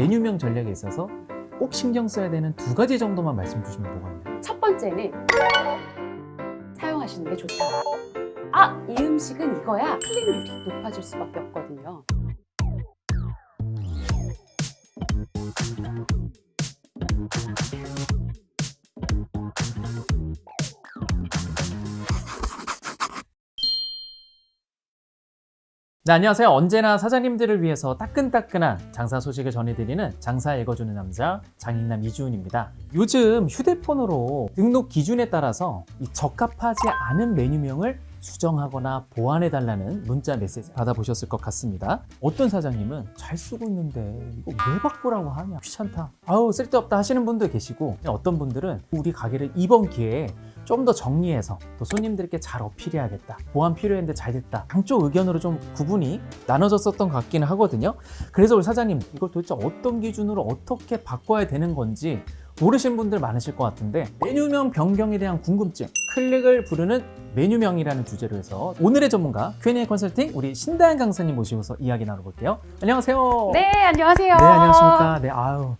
메뉴명 전략에 있어서 꼭 신경 써야 되는 두 가지 정도만 말씀 주시면 뭐가 있나요? 첫 번째는 사용하시는 게 좋다. 아, 이 음식은 이거야. 클릭률이 높아질 수밖에 없거든요. 네, 안녕하세요. 언제나 사장님들을 위해서 따끈따끈한 장사 소식을 전해드리는 장사 읽어주는 남자 장인남 이주훈입니다. 요즘 휴대폰으로 등록 기준에 따라서 이 적합하지 않은 메뉴명을 수정하거나 보완해달라는 문자 메시지 받아보셨을 것 같습니다. 어떤 사장님은 잘 쓰고 있는데 이거 왜 바꾸라고 하냐 귀찮다 아우 쓸데없다 하시는 분도 계시고 어떤 분들은 우리 가게를 이번 기회에 좀 더 정리해서 또 손님들께 잘 어필해야겠다. 보완 필요했는데 잘 됐다. 양쪽 의견으로 좀 구분이 나눠졌었던 것 같기는 하거든요. 그래서 우리 사장님 이걸 도대체 어떤 기준으로 어떻게 바꿔야 되는 건지 모르시는 분들 많으실 것 같은데 메뉴명 변경에 대한 궁금증 클릭을 부르는 메뉴명이라는 주제로 해서 오늘의 전문가 Q&A 컨설팅 우리 신다현 강사님 모시고서 이야기 나눠볼게요. 안녕하세요. 네, 안녕하세요. 네, 안녕하십니까. 네, 아유.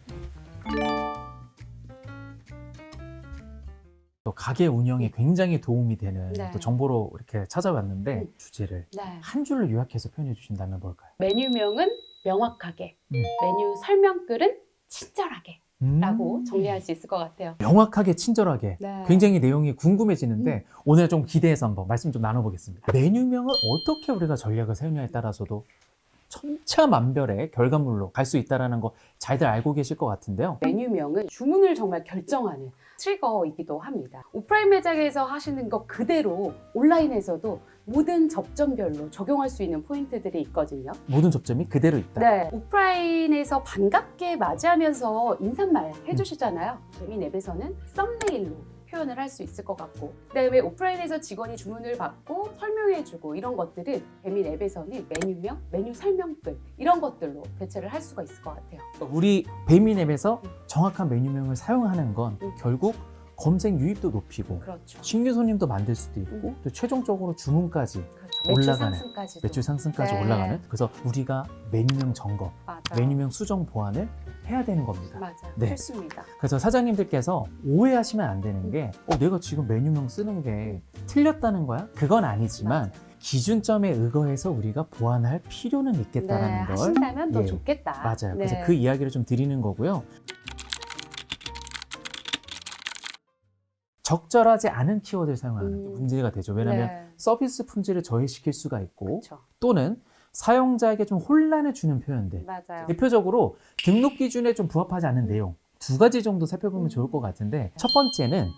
또 가게 운영에 굉장히 도움이 되는 네. 또 정보로 이렇게 찾아왔는데 음. 주제를 네. 한 줄로 요약해서 표현해 주신다면 뭘까요? 메뉴명은 명확하게, 음. 메뉴 설명글은 친절하게 음. 라고 정리할 수 있을 것 같아요. 명확하게 친절하게 네. 굉장히 내용이 궁금해지는데 오늘 좀 기대해서 한번 말씀 좀 나눠보겠습니다. 메뉴명을 어떻게 우리가 전략을 세우냐에 따라서도 천차만별의 결과물로 갈 수 있다는 거 잘들 알고 계실 것 같은데요. 메뉴명은 주문을 정말 결정하는 트리거이기도 합니다. 오프라인 매장에서 하시는 것 그대로 온라인에서도 모든 접점별로 적용할 수 있는 포인트들이 있거든요. 모든 접점이 그대로 있다. 네. 오프라인에서 반갑게 맞이하면서 인사말 해주시잖아요. 재민 앱에서는 썸네일로 표현을 할 수 있을 것 같고 그다음에 오프라인에서 직원이 주문을 받고 설명해주고 이런 것들은 재민 앱에서는 메뉴명, 메뉴 설명글 이런 것들로 대체를 할 수가 있을 것 같아요. 우리 배민 앱에서 정확한 메뉴명을 사용하는 건 음. 결국 검색 유입도 높이고 그렇죠. 신규 손님도 만들 수도 있고 음. 또 최종적으로 주문까지 그렇죠. 매출 올라가는, 상승까지도 매출 상승까지 네. 올라가는 그래서 우리가 메뉴명 점검, 맞아. 메뉴명 수정 보완을 해야 되는 겁니다. 맞아. 네. 필수입니다. 그래서 사장님들께서 오해하시면 안 되는 게 어, 내가 지금 메뉴명 쓰는 게 틀렸다는 거야? 그건 아니지만 기준점에 의거해서 우리가 보완할 필요는 네, 있겠다라는 걸 하신다면 더 예, 좋겠다. 맞아요. 네. 그래서 그 이야기를 좀 드리는 거고요. 적절하지 않은 키워드를 사용하는 음. 게 문제가 되죠. 왜냐하면 네. 서비스 품질을 저해시킬 수가 있고 그렇죠. 또는 사용자에게 좀 혼란을 주는 표현들. 맞아요. 대표적으로 등록 기준에 좀 부합하지 않는 내용 두 가지 정도 살펴보면 좋을 것 같은데 첫 번째는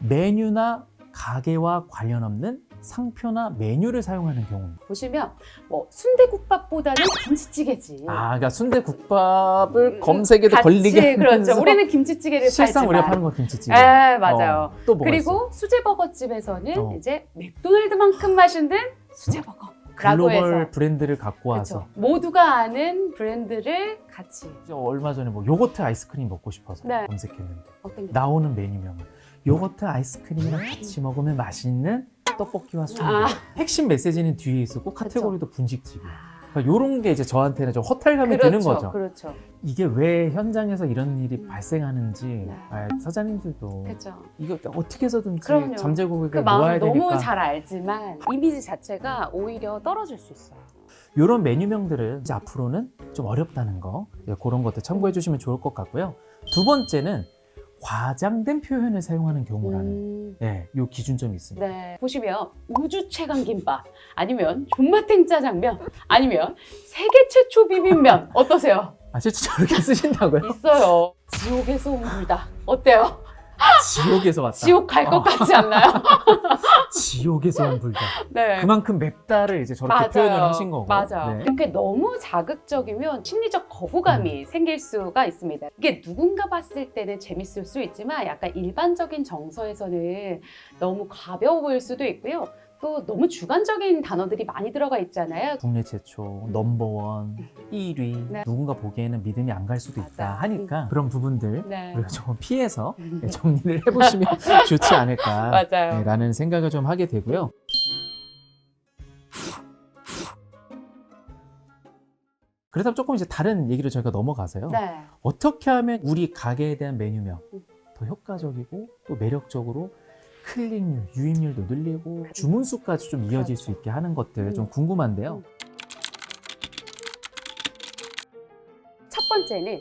메뉴나 가게와 관련 없는 상표나 메뉴를 사용하는 경우입니다. 보시면 뭐 순대국밥보다는 김치찌개지. 아, 그러니까 순대국밥을 음, 검색에도 같이, 걸리게 그렇죠. 하면서 우리는 김치찌개를 실상 팔지만. 우리가 파는 건 김치찌개. 에 맞아요. 어, 또 뭐가 있어요? 그리고 수제버거집에서는 어. 이제 맥도날드만큼 맛있는 수제버거라고 글로벌 브랜드를 갖고 와서 그렇죠. 모두가 아는 브랜드를 같이 저 얼마 전에 뭐 요거트 아이스크림 먹고 싶어서 네. 검색했는데 어떤 게 나오는 메뉴명은 요거트 아이스크림이랑 같이 먹으면 맛있는 떡볶이와 순대. 아. 핵심 메시지는 뒤에 있었고 카테고리도 분식집이. 아, 그러니까 이런 게 이제 저한테는 좀 허탈감이 그렇죠, 드는 거죠. 그렇죠. 이게 왜 현장에서 이런 일이 음. 발생하는지 네. 아, 사장님들도 그렇죠. 이거 어떻게 해서든지 그럼요. 잠재 그 고객을 마음 모아야 너무 되니까 잘 알지만 이미지 자체가 오히려 떨어질 수 있어요. 이런 메뉴명들은 이제 앞으로는 좀 어렵다는 거 예, 그런 것들 참고해 주시면 좋을 것 같고요. 두 번째는 과장된 표현을 사용하는 경우라는 음, 예, 요 기준점이 있습니다. 네. 보시면 우주 최강 김밥 아니면 존맛탱 짜장면 아니면 세계 최초 비빔면 어떠세요? 아, 실제 저렇게 쓰신다고요? 있어요. 지옥에서 온 불닭 어때요? 지옥에서 왔다. 지옥 갈 것 어. 같지 않나요? 지옥에서 온 불닭. 네. 그만큼 맵다를 이제 저렇게 맞아요. 표현을 하신 거고. 맞아. 네. 이렇게 너무 자극적이면 심리적 거부감이 음. 생길 수가 있습니다. 이게 누군가 봤을 때는 재밌을 수 있지만 약간 일반적인 정서에서는 너무 가벼워 보일 수도 있고요. 또 너무 주관적인 단어들이 많이 들어가 있잖아요. 국내 최초 넘버원 1위 네. 누군가 보기에는 믿음이 안 갈 수도 있다 맞아. 하니까 그런 부분들 네. 우리가 조금 피해서 네, 정리를 해보시면 좋지 않을까 맞아요. 네, 라는 생각을 좀 하게 되고요. 그러다 조금 이제 다른 얘기를 저희가 넘어가서요. 네. 어떻게 하면 우리 가게에 대한 메뉴명 음. 더 효과적이고 또 매력적으로 클릭률, 유입률도 늘리고 주문 수까지 좀 이어질 수. 있게 하는 것들 좀 음. 궁금한데요. 음. 첫 번째는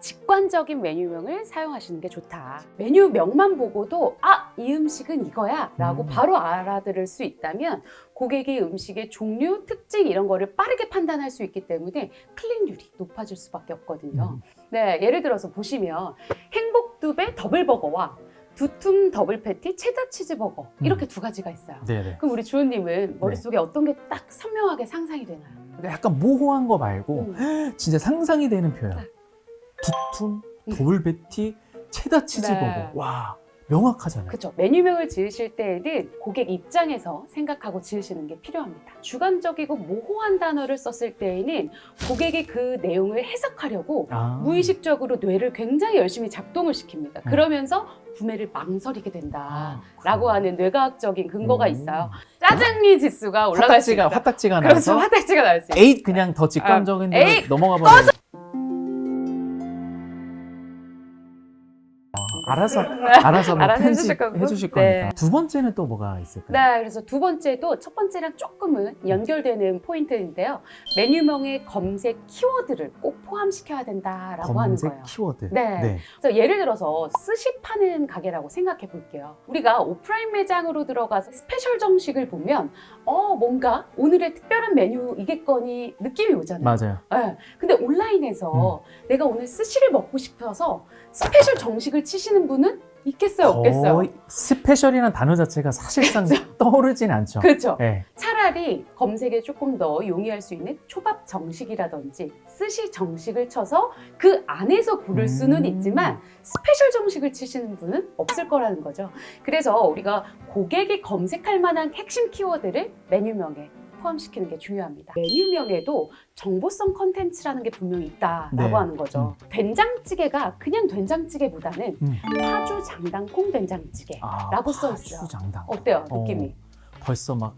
직관적인 메뉴명을 사용하시는 게 좋다. 메뉴명만 보고도 아, 이 음식은 이거야 라고 음. 바로 알아들을 수 있다면 고객이 음식의 종류, 특징 이런 거를 빠르게 판단할 수 있기 때문에 클릭률이 높아질 수밖에 없거든요. 음. 네, 예를 들어서 보시면 행복두배 더블버거와 두툼 더블 패티 체다 치즈 버거 음. 이렇게 두 가지가 있어요. 네네. 그럼 우리 주호님은 네. 머릿속에 어떤 게 딱 선명하게 상상이 되나요? 그러니까 약간 모호한 거 말고 음. 진짜 상상이 되는 표현. 네. 두툼, 음. 더블 베티, 체다 치즈 버거. 네. 와 명확하잖아요. 그렇죠. 메뉴명을 지으실 때에는 고객 입장에서 생각하고 지으시는 게 필요합니다. 주관적이고 모호한 단어를 썼을 때에는 고객이 그 내용을 해석하려고 아. 무의식적으로 뇌를 굉장히 열심히 작동을 시킵니다. 음. 그러면서 구매를 망설이게 된다. 아, 라고. 하는 뇌과학적인 근거가 음. 있어요. 짜증리 지수가 올라갈 수 화딱지가 있다. 화딱지가 그렇죠. 나서 화딱지가 날 수 있다. 에잇 그냥 더 직관적인 아, 데로 에잇! 넘어가 버리 알아서 알아서 뭐 알아서 해주실 편집 거고. 해주실 네. 거니까. 두 번째는 또 뭐가 있을까요? 네, 그래서 두 번째도 첫 번째랑 조금은 연결되는 포인트인데요. 메뉴명의 검색 키워드를 꼭 포함시켜야 된다라고 하는 검색 거예요. 키워드. 네. 그래서 예를 들어서 스시 파는 가게라고 생각해 볼게요. 우리가 오프라인 매장으로 들어가서 스페셜 정식을 보면 어 뭔가 오늘의 특별한 메뉴이겠거니 느낌이 오잖아요. 맞아요. 네. 근데 온라인에서 음. 내가 오늘 스시를 먹고 싶어서 스페셜 정식을 치 시는 분은 있겠어요, 없겠어요? 거의 스페셜이라는 단어 자체가 사실상 떠오르진 않죠. 그렇죠. 네. 차라리 검색에 조금 더 용이할 수 있는 초밥 정식이라든지 스시 정식을 쳐서 그 안에서 고를 수는 음. 있지만 스페셜 정식을 치시는 분은 없을 거라는 거죠. 그래서 우리가 고객이 검색할 만한 핵심 키워드를 메뉴명에 포함시키는 게 중요합니다. 메뉴명에도 정보성 컨텐츠라는 게 분명히 있다라고 네. 하는 거죠. 된장찌개가 그냥 된장찌개보다는 음. 파주 장당콩 된장찌개. 아, 라고 써 있어요. 파주장당. 어때요, 어. 느낌이? 벌써 막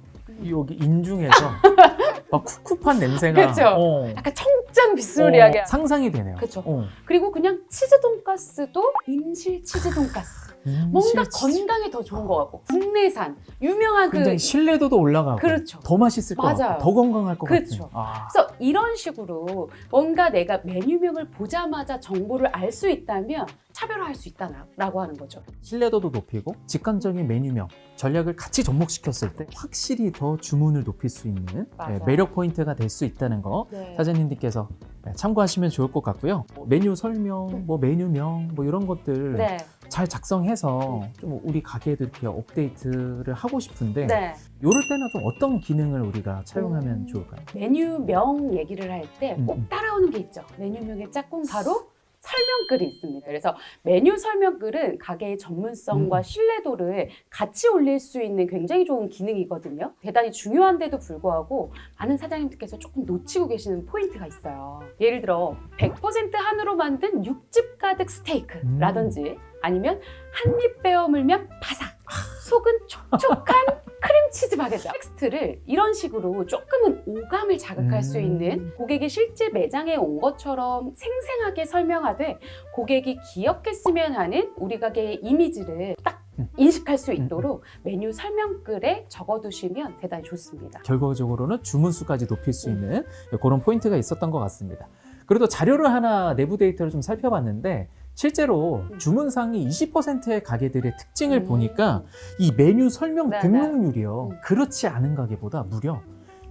여기 인중에서 막 쿡쿡한 냄새가. 그쵸? 어. 약간 청국장 빗소리하게 어, 상상이 되네요. 그쵸. 어. 그리고 그냥 치즈 돈가스도 임실 치즈 돈가스. 뭔가 임실 치즈. 건강에 더 좋은 것 같고 국내산 유명한 그 굉장히 신뢰도도 올라가고 그렇죠. 더 맛있을 것 맞아요. 같고 더 건강할 것 그렇죠. 같은. 아. 그래서 이런 식으로 뭔가 내가 메뉴명을 보자마자 정보를 알 수 있다면 차별화할 수 있다라고 하는 거죠. 신뢰도도 높이고 직관적인 메뉴명 전략을 같이 접목시켰을 때 확실히 더 주문을 높일 수 있는 맞아요. 네, 매력 포인트가 될 수 있다는 거 네. 사장님들께서 네, 참고하시면 좋을 것 같고요. 뭐 메뉴 설명, 뭐 메뉴명 뭐 이런 것들 네. 잘 작성해서 좀 우리 가게에도 이렇게 업데이트를 하고 싶은데 네. 이럴 때는 좀 어떤 기능을 우리가 차용하면 음. 좋을까요? 메뉴명 얘기를 할 때 꼭 음. 따라오는 게 있죠. 메뉴명의 짝꿍 바로 설명글이 있습니다. 그래서 메뉴 설명글은 가게의 전문성과 음. 신뢰도를 같이 올릴 수 있는 굉장히 좋은 기능이거든요. 대단히 중요한데도 불구하고 많은 사장님들께서 조금 놓치고 계시는 포인트가 있어요. 예를 들어 100% 한우로 만든 육즙 가득 스테이크라든지 아니면 한입 베어 물면 바삭 속은 촉촉한 크림치즈 바게트 텍스트를 이런 식으로 조금은 오감을 자극할 수 음. 있는 고객이 실제 매장에 온 것처럼 생생하게 설명하되 고객이 기억했으면 하는 우리 가게의 이미지를 딱 음. 인식할 수 있도록 메뉴 설명글에 적어두시면 대단히 좋습니다. 결과적으로는 주문 수까지 높일 수 있는 그런 포인트가 있었던 것 같습니다. 그래도 자료를 하나 내부 데이터를 좀 살펴봤는데 실제로 음. 주문상이 20%의 가게들의 특징을 음. 보니까 이 메뉴 설명 네, 등록률이요 음. 그렇지 않은 가게보다 무려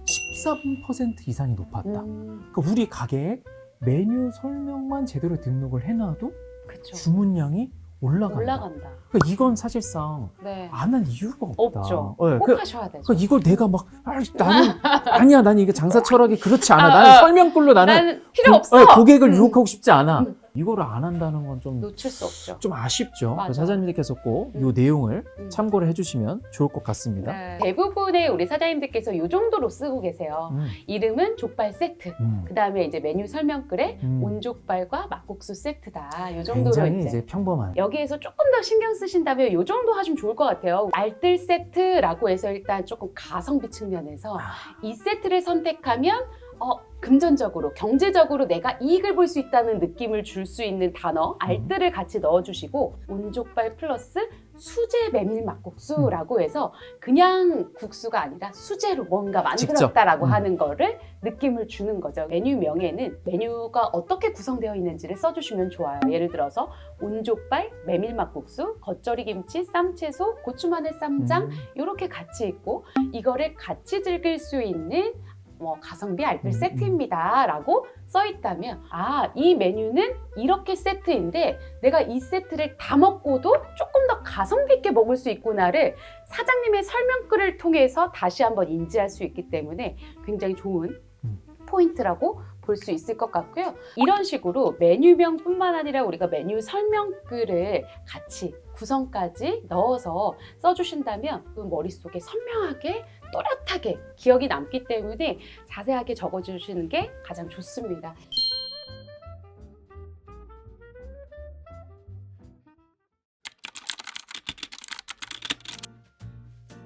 13% 이상이 높았다. 음, 그러니까 우리 가게에 메뉴 설명만 제대로 등록을 해놔도 그쵸. 주문량이 올라간다. 올라간다. 그러니까 이건 사실상 네. 안 할 이유가 없다. 없죠. 네, 꼭 그- 하셔야 되죠. 그러니까 이걸 내가 막 아, 나는 아니야 나는 이게 장사 철학이 그렇지 않아 아, 나는 아. 설명글로 나는 나는 필요 고- 없어. 네, 고객을 음. 유혹하고 싶지 않아 음. 이거를 안 한다는 건좀좀 놓칠 수 없죠. 아쉽죠 맞아. 사장님들께서 꼭이 음. 내용을 음. 참고를 해주시면 좋을 것 같습니다 네. 대부분의 우리 사장님들께서 이 정도로 쓰고 계세요. 음, 이름은 족발 세트. 음. 그 다음에 이제 메뉴 설명글에 음. 온족발과 막국수 세트다. 이 정도로 굉장히 이제. 이제 평범한 여기에서 조금 더 신경 쓰신다면 이 정도 하시면 좋을 것 같아요. 알뜰 세트라고 해서 일단 조금 가성비 측면에서 아. 이 세트를 선택하면 어, 금전적으로, 경제적으로 내가 이익을 볼 수 있다는 느낌을 줄 수 있는 단어, 알뜰을 같이 넣어주시고, 온족발 플러스 수제 메밀 막국수라고 해서 그냥 국수가 아니라 수제로 뭔가 만들었다라고 직접. 음. 하는 거를 느낌을 주는 거죠. 메뉴명에는 메뉴가 어떻게 구성되어 있는지를 써주시면 좋아요. 예를 들어서 온족발, 메밀 막국수, 겉절이 김치, 쌈채소, 고추 마늘 쌈장 음. 이렇게 같이 있고 이거를 같이 즐길 수 있는 뭐 가성비 알뜰 음, 세트입니다 라고 써 있다면 아 이 메뉴는 이렇게 세트인데 내가 이 세트를 다 먹고도 조금 더 가성비 있게 먹을 수 있구나를 사장님의 설명글을 통해서 다시 한번 인지할 수 있기 때문에 굉장히 좋은 음. 포인트라고 볼 수 있을 것 같고요. 이런 식으로 메뉴명뿐만 아니라 우리가 메뉴 설명글을 같이 구성까지 넣어서 써주신다면 그 머릿속에 선명하게 또렷하게 기억이 남기 때문에 자세하게 적어주시는 게 가장 좋습니다.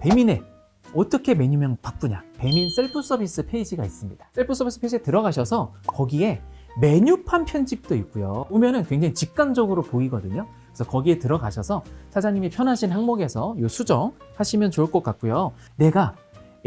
배민에 어떻게 메뉴명 바꾸냐? 배민 셀프 서비스 페이지가 있습니다. 셀프 서비스 페이지에 들어가셔서 거기에 메뉴판 편집도 있고요. 보면은 굉장히 직관적으로 보이거든요. 그래서 거기에 들어가셔서 사장님이 편하신 항목에서 이 수정 하시면 좋을 것 같고요. 내가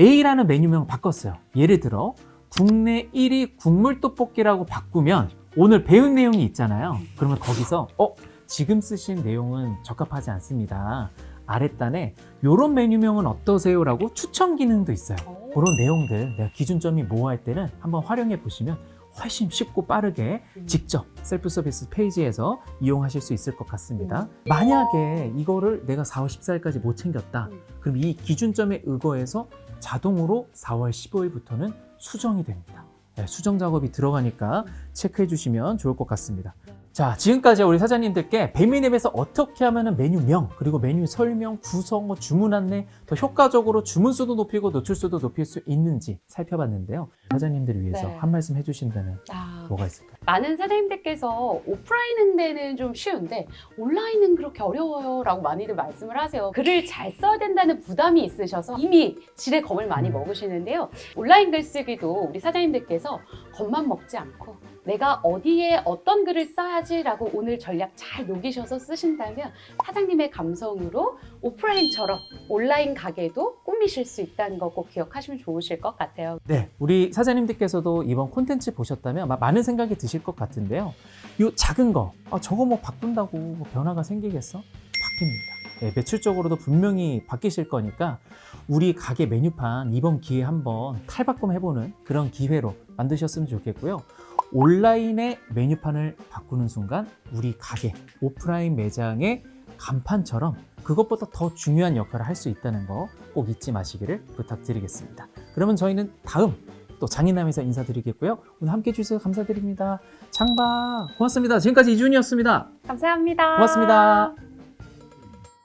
A라는 메뉴명 바꿨어요. 예를 들어 국내 1위 국물 떡볶이라고 바꾸면 오늘 배운 내용이 있잖아요. 그러면 거기서 어 지금 쓰신 내용은 적합하지 않습니다. 아랫단에 이런 메뉴명은 어떠세요 라고 추천 기능도 있어요. 그런 내용들 내가 기준점이 뭐할 때는 한번 활용해 보시면 훨씬 쉽고 빠르게 음. 직접 셀프 서비스 페이지에서 이용하실 수 있을 것 같습니다. 만약에 이거를 내가 4월 14일까지 못 챙겼다. 음. 그럼 이 기준점에 의거해서 자동으로 4월 15일부터는 수정이 됩니다. 네, 수정 작업이 들어가니까 체크해 주시면 좋을 것 같습니다. 자, 지금까지 우리 사장님들께 배민앱에서 어떻게 하면 메뉴명, 그리고 메뉴 설명, 구성어, 주문 안내 더 효과적으로 주문 수도 높이고 노출 수도 높일 수 있는지 살펴봤는데요. 사장님들을 위해서 네. 한 말씀 해주신다면 아, 뭐가 있을까요? 많은 사장님들께서 오프라인 응대는 좀 쉬운데 온라인은 그렇게 어려워요 라고 많이들 말씀을 하세요. 글을 잘 써야 된다는 부담이 있으셔서 이미 질의 겁을 많이 음. 먹으시는데요. 온라인 글쓰기도 우리 사장님들께서 겁만 먹지 않고 내가 어디에 어떤 글을 써야지라고 오늘 전략 잘 녹이셔서 쓰신다면 사장님의 감성으로 오프라인처럼 온라인 가게도 꾸미실 수 있다는 거 꼭 기억하시면 좋으실 것 같아요. 네, 우리 사장님들께서도 이번 콘텐츠 보셨다면 많은 생각이 드실 것 같은데요. 이 작은 거, 아, 저거 뭐 바꾼다고 뭐 변화가 생기겠어? 바뀝니다. 네, 매출적으로도 분명히 바뀌실 거니까 우리 가게 메뉴판 이번 기회에 한번 탈바꿈 해보는 그런 기회로 만드셨으면 좋겠고요. 온라인의 메뉴판을 바꾸는 순간 우리 가게 오프라인 매장의 간판처럼 그것보다 더 중요한 역할을 할 수 있다는 거 꼭 잊지 마시기를 부탁드리겠습니다. 그러면 저희는 다음 또 장인남에서 인사드리겠고요. 오늘 함께 해주셔서 감사드립니다. 장바 고맙습니다. 지금까지 이준이었습니다. 감사합니다. 고맙습니다.